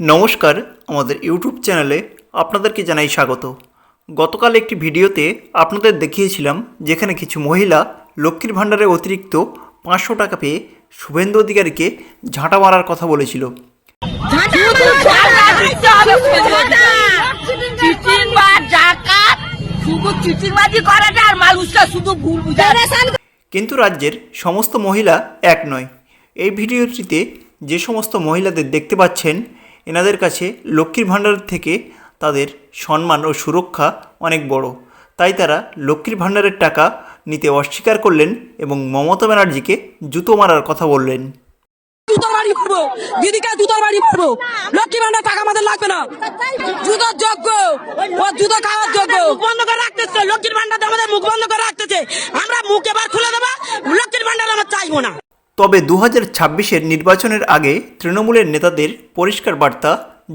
নমস্কার আমাদের ইউটিউব চ্যানেলে আপনাদেরকে জানাই স্বাগত। গতকাল একটি ভিডিওতে আপনাদের দেখিয়েছিলাম যেখানে কিছু মহিলা লক্ষ্মীর ভাণ্ডারের অতিরিক্ত পাঁচশো টাকা পেয়ে শুভেন্দু অধিকারীকে ঝাঁটা মারার কথা বলেছিল। কিন্তু রাজ্যের সমস্ত মহিলা এক নয়। এই ভিডিওটিতে যে সমস্ত মহিলাদের দেখতে পাচ্ছেন এনাদের কাছে লক্ষ্মীর ভাণ্ডার থেকে তাদের সম্মান ও সুরক্ষা অনেক বড়। তাই তারা লক্ষ্মীর ভাণ্ডারের টাকা নিতে অস্বীকার করলেন এবং মমতা ব্যানার্জিকে জুতো মারার কথা বললেন। বাড়ি দিদিকে জুতোর বাড়ি মারবো লক্ষ্মী ভান্ডার টাকা আমাদের লাগবে না। জুতোর যোগ্য ও জুতো খাওয়ার যোগ্য। বন্ধ করে রাখতেছে লক্ষ্মীর ভান্ডার আমাদের মুখ বন্ধ করে রাখতেছে। আমরা মুখ এবার খুলে দেবো লক্ষ্মীর ভান্ডার আমরা চাইব না। তবে দু হাজার নির্বাচনের আগে তৃণমূলের নেতাদের পরিষ্কার বার্তা,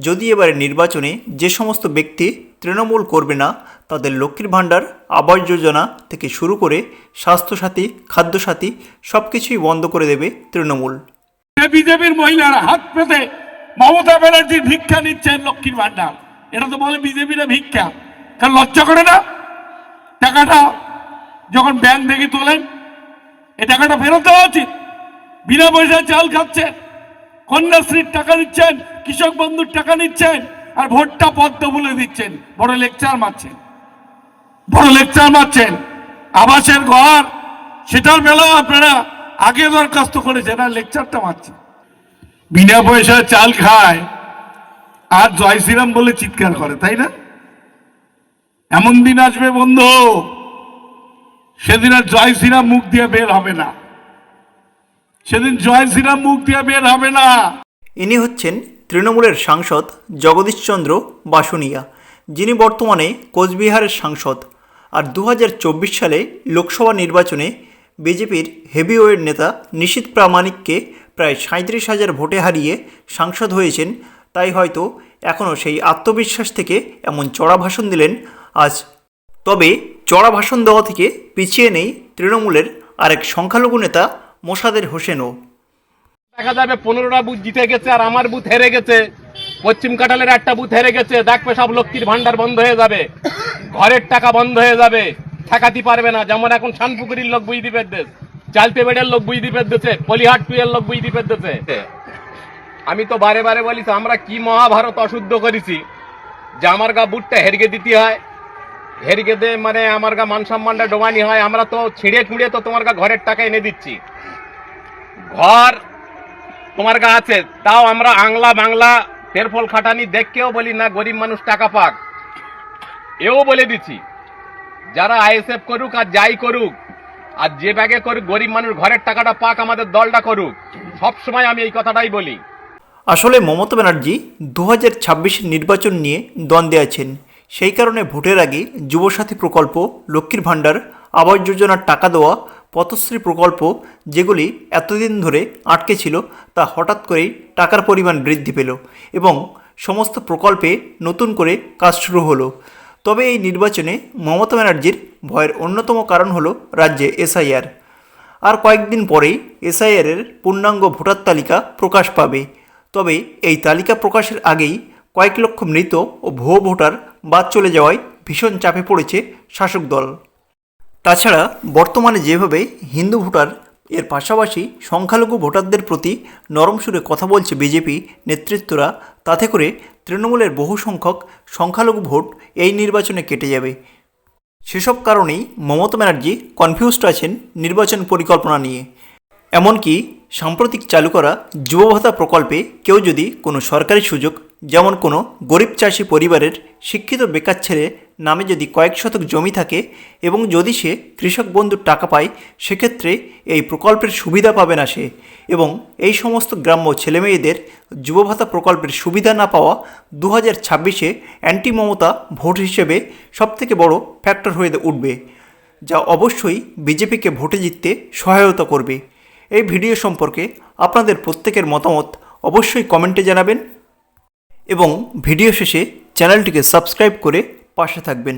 যদি এবারে নির্বাচনে যে সমস্ত ব্যক্তি তৃণমূল করবে না, তাদের লক্ষ্মীর ভাণ্ডার, আবাস যোজনা থেকে শুরু করে স্বাস্থ্যসাথী, খাদ্যসাথী সব কিছুই বন্ধ করে দেবে তৃণমূল। বিজেপির মহিলারা হাত পেতে মমতা ব্যানার্জির ভিক্ষা নিচ্ছেন লক্ষ্মীর ভান্ডার এটা তো বলে বিজেপিরা ভিক্ষা। কারণ লজ্জা করে না? টাকাটা যখন ব্যাংক থেকে তোলেন এ টাকাটা ফেরত দেওয়া উচিত। বিনা পয়সায় চাল খাচ্ছেন কন্যাশ্রীর টাকা নিচ্ছেন কৃষক বন্ধুর টাকা নিচ্ছেন, আর ভোটটা পদ্ম বলে দিচ্ছেন, বড় লেকচার মারছেন, বড় লেকচার মারছেন। আবাসের ঘর, সেটার বেলাও আপনারা আগে দরখাস্ত করেছেন আর লেকচারটা মারছেন বিনা পয়সায় চাল খায়, আর জয় শ্রীরাম বলে চিৎকার করে, তাই না? এমন দিন আসবে বন্ধু, সেদিন আর জয় শ্রীরাম মুখ দিয়ে বের হবে না। সেদিন জয় শ্রীরাম মুখ দিয়ে বের হবে না। ইনি হচ্ছেন তৃণমূলের সাংসদ জগদীশচন্দ্র বাসুনিয়া, যিনি বর্তমানে কোচবিহারের সাংসদ। আর দু হাজার চব্বিশ সালে লোকসভা নির্বাচনে বিজেপির হেভিওয়েট নেতা নিশীত প্রামাণিককে প্রায় সাঁত্রিশ হাজার ভোটে হারিয়ে সাংসদ হয়েছেন, তাই হয়তো এখনও সেই আত্মবিশ্বাস থেকে এমন চড়া ভাষণ দিলেন আজ। তবে চড়া ভাষণ দেওয়া থেকে পিছিয়ে নেই তৃণমূলের আরেক সংখ্যালঘু নেতা মোসাদের হোসেনও। দেখা যাবে পনেরোটা বুথ জিতে গেছে আর আমার বুথ হেরে গেছে। পশ্চিম কাটালের একটা বুথ হেরে গেছে। দেখবে সব লক্ষ্মীর ভান্ডার বন্ধ হয়ে যাবে। ঘরের টাকা বন্ধ হয়ে যাবে। ঠেকাতে পারবে না। যেমন এখন শানপুকুরির লোক বুঝ দিবে দেশ। চালতে বেড়ের লোক বুঝ দিবে দেশে। পলিহাট টুয়ের লোক বুঝ দিবে দেশে। আমি তো বারে বারে বলি আমরা কি মহাভারত অশুদ্ধ করেছি? যে আমার গা বুটটা হেরগে দিতে হয়। হেরগে দে মানে আমার গা মান সম্মানটা ডোবানি হয়। আমরা তো ছিঁড়ে খুঁড়ে তো তোমার গা ঘরের টাকা এনে দিচ্ছি। ঘর তোমার কাছে আছে। তাও আমরা আংলা বাংলা ফেরফল খাটানি দেখকেও বলি না, গরিব মানুষ টাকা পাক। এও বলে দিচ্ছি, যারা আইএসএফ করুক আর যাই করুক, আর যে ব্যাগে করুক, গরিব মানুষ ঘরের টাকাটা পাক, আমাদের দলটা করুক, সব সময় আমি এই কথাটাই বলি। আসলে মমতা ব্যানার্জি দু হাজার নির্বাচন নিয়ে দ্বন্দ্বে আছেন। সেই কারণে ভোটের আগে যুবসাথী প্রকল্প, লক্ষ্মীর ভাণ্ডার, আবাস যোজনার টাকা দেওয়া পথশ্রী প্রকল্প যেগুলি এতদিন ধরে আটকে ছিল তা হঠাৎ করেই টাকার পরিমাণ বৃদ্ধি পেল এবং সমস্ত প্রকল্পে নতুন করে কাজ শুরু হলো। তবে এই নির্বাচনে মমতা ব্যানার্জির ভয়ের অন্যতম কারণ হলো রাজ্যে এসআইআর। আর কয়েকদিন পরেই এসআইআরের পূর্ণাঙ্গ ভোটার তালিকা প্রকাশ পাবে। তবে এই তালিকা প্রকাশের আগেই কয়েক লক্ষ মৃত ও ভুয়ো ভোটার বাদ চলে যাওয়ায় ভীষণ চাপে পড়েছে শাসক দল। তাছাড়া বর্তমানে যেভাবে হিন্দু ভোটার এর পাশাপাশি সংখ্যালঘু ভোটারদের প্রতি নরম সুরে কথা বলছে বিজেপি নেতৃত্বরা, তাতে করে তৃণমূলের বহু সংখ্যক সংখ্যালঘু ভোট এই নির্বাচনে কেটে যাবে। সেসব কারণেই মমতা ব্যানার্জি কনফিউজড আছেন নির্বাচন পরিকল্পনা নিয়ে। এমনকি সাম্প্রতিক চালু করা যুব ভাতা প্রকল্পে কেউ যদি কোনো সরকারি সুযোগ যেমন কোনো গরিব চাষি পরিবারের শিক্ষিত বেকার ছেলে নামে যদি কয়েক শতক জমি থাকে এবং যদি সে কৃষক বন্ধুর টাকা পায়, সেক্ষেত্রে এই প্রকল্পের সুবিধা পাবে না সে এবং এই সমস্ত গ্রাম্য ছেলেমেয়েদের যুব ভাতা প্রকল্পের সুবিধা না পাওয়া দু হাজার ছাব্বিশে অ্যান্টি মমতা ভোট হিসেবে সবথেকে বড় ফ্যাক্টর হয়ে উঠবে, যা অবশ্যই বিজেপিকে ভোটে জিততে সহায়তা করবে। এই ভিডিও সম্পর্কে আপনাদের প্রত্যেকের মতামত অবশ্যই কমেন্টে জানাবেন। এবং ভিডিও শেষে চ্যানেলটিকে সাবস্ক্রাইব করে পাশে থাকবেন।